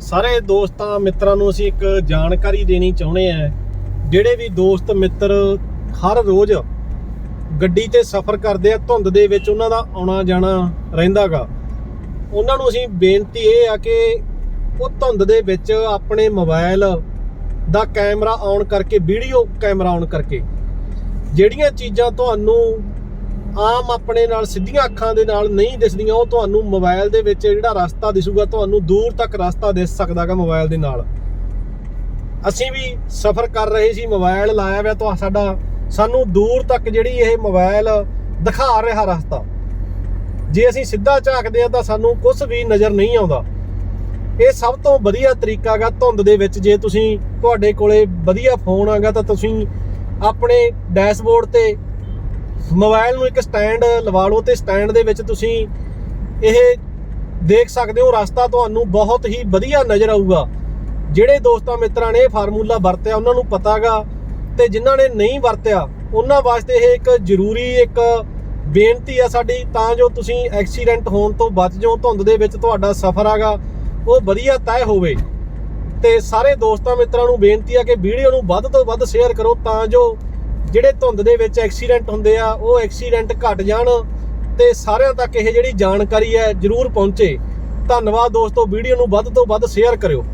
ਸਾਰੇ ਦੋਸਤਾਂ, ਮਿੱਤਰਾਂ ਨੂੰ ਅਸੀਂ ਇੱਕ ਜਾਣਕਾਰੀ ਦੇਣੀ ਚਾਹੁੰਦੇ ਆ ਜਿਹੜੇ ਵੀ ਦੋਸਤ, ਮਿੱਤਰ ਹਰ ਰੋਜ਼ ਗੱਡੀ ਤੇ ਸਫ਼ਰ ਕਰਦੇ ਆ, ਧੁੰਦ ਦੇ ਵਿੱਚ ਉਹਨਾਂ ਦਾ ਆਉਣਾ ਜਾਣਾ ਰਹਿੰਦਾਗਾ। ਉਹਨਾਂ ਨੂੰ ਅਸੀਂ ਬੇਨਤੀ ਇਹ ਆ ਕਿ ਉਹ ਧੁੰਦ ਦੇ ਵਿੱਚ ਆਪਣੇ ਮੋਬਾਈਲ ਦਾ ਕੈਮਰਾ ਔਨ ਕਰਕੇ, ਵੀਡੀਓ ਕੈਮਰਾ ਔਨ ਕਰਕੇ, ਜਿਹੜੀਆਂ ਚੀਜ਼ਾਂ ਤੁਹਾਨੂੰ ਆਮ ਆਪਣੇ ਨਾਲ ਸਿੱਧੀਆਂ ਅੱਖਾਂ ਦੇ ਨਾਲ ਨਹੀਂ ਦਿਸਦੀਆਂ, ਉਹ ਤੁਹਾਨੂੰ ਮੋਬਾਈਲ ਦੇ ਵਿੱਚ ਜਿਹੜਾ ਰਸਤਾ ਦਿਸੂਗਾ, ਤੁਹਾਨੂੰ ਦੂਰ ਤੱਕ ਰਸਤਾ ਦਿਸ ਸਕਦਾਗਾ ਮੋਬਾਈਲ ਦੇ ਨਾਲ। ਅਸੀਂ ਵੀ ਸਫ਼ਰ ਕਰ ਰਹੇ ਸੀ, ਮੋਬਾਈਲ ਲਾਇਆ ਹੋਇਆ ਤਾਂ ਸਾਡਾ, ਸਾਨੂੰ ਦੂਰ ਤੱਕ ਜਿਹੜੀ ਇਹ ਮੋਬਾਈਲ ਦਿਖਾ ਰਿਹਾ ਰਸਤਾ। ਜੇ ਅਸੀਂ ਸਿੱਧਾ ਝਾਕਦੇ ਆ ਤਾਂ ਸਾਨੂੰ ਕੁਝ ਵੀ ਨਜ਼ਰ ਨਹੀਂ ਆਉਂਦਾ। ਇਹ ਸਭ ਤੋਂ ਵਧੀਆ ਤਰੀਕਾ ਹੈਗਾ ਧੁੰਦ ਦੇ ਵਿੱਚ, ਜੇ ਤੁਸੀਂ ਤੁਹਾਡੇ ਕੋਲੇ ਵਧੀਆ ਫੋਨ ਆਗਾ ਤਾਂ ਤੁਸੀਂ ਆਪਣੇ ਡੈਸ਼ਬੋਰਡ ਤੇ ਮੋਬਾਈਲ ਨੂੰ ਇੱਕ ਸਟੈਂਡ ਲਵਾ ਲਓ ਤੇ ਸਟੈਂਡ ਦੇ ਵਿੱਚ ਤੁਸੀਂ ਇਹ ਦੇਖ ਸਕਦੇ ਹੋ, ਰਸਤਾ ਤੁਹਾਨੂੰ ਬਹੁਤ ਹੀ ਵਧੀਆ ਨਜ਼ਰ ਆਊਗਾ। ਜਿਹੜੇ ਦੋਸਤਾਂ ਮਿੱਤਰਾਂ ਨੇ ਇਹ ਫਾਰਮੂਲਾ ਵਰਤਿਆ, ਉਹਨਾਂ ਨੂੰ ਪਤਾਗਾ ਤੇ ਜਿਨ੍ਹਾਂ ਨੇ ਨਹੀਂ ਵਰਤਿਆ, ਉਹਨਾਂ ਵਾਸਤੇ ਇਹ ਇੱਕ ਜ਼ਰੂਰੀ ਇੱਕ ਬੇਨਤੀ ਆ ਸਾਡੀ, ਤਾਂ ਜੋ ਤੁਸੀਂ ਐਕਸੀਡੈਂਟ ਹੋਣ ਤੋਂ ਬਚ ਜਾਓ, ਧੁੰਦ ਦੇ ਵਿੱਚ ਤੁਹਾਡਾ ਸਫ਼ਰ ਆਗਾ, ਉਹ ਵਧੀਆ ਤੈਅ ਹੋਵੇ। ਤੇ ਸਾਰੇ ਦੋਸਤਾਂ ਮਿੱਤਰਾਂ ਨੂੰ ਬੇਨਤੀ ਆ ਕਿ ਵੀਡੀਓ ਨੂੰ ਵੱਧ ਤੋਂ ਵੱਧ ਸ਼ੇਅਰ ਕਰੋ, ਤਾਂ ਜੋ ਜਿਹੜੇ ਧੁੰਦ ਦੇ ਵਿੱਚ ਐਕਸੀਡੈਂਟ ਹੁੰਦੇ ਆ, ਉਹ ਐਕਸੀਡੈਂਟ ਘਟ ਜਾਣ ਤੇ ਸਾਰਿਆਂ ਤੱਕ ਇਹ ਜਿਹੜੀ ਜਾਣਕਾਰੀ ਹੈ ਜਰੂਰ ਪਹੁੰਚੇ। ਧੰਨਵਾਦ ਦੋਸਤੋ, ਵੀਡੀਓ ਨੂੰ ਵੱਧ ਤੋਂ ਵੱਧ ਸ਼ੇਅਰ ਕਰਿਓ।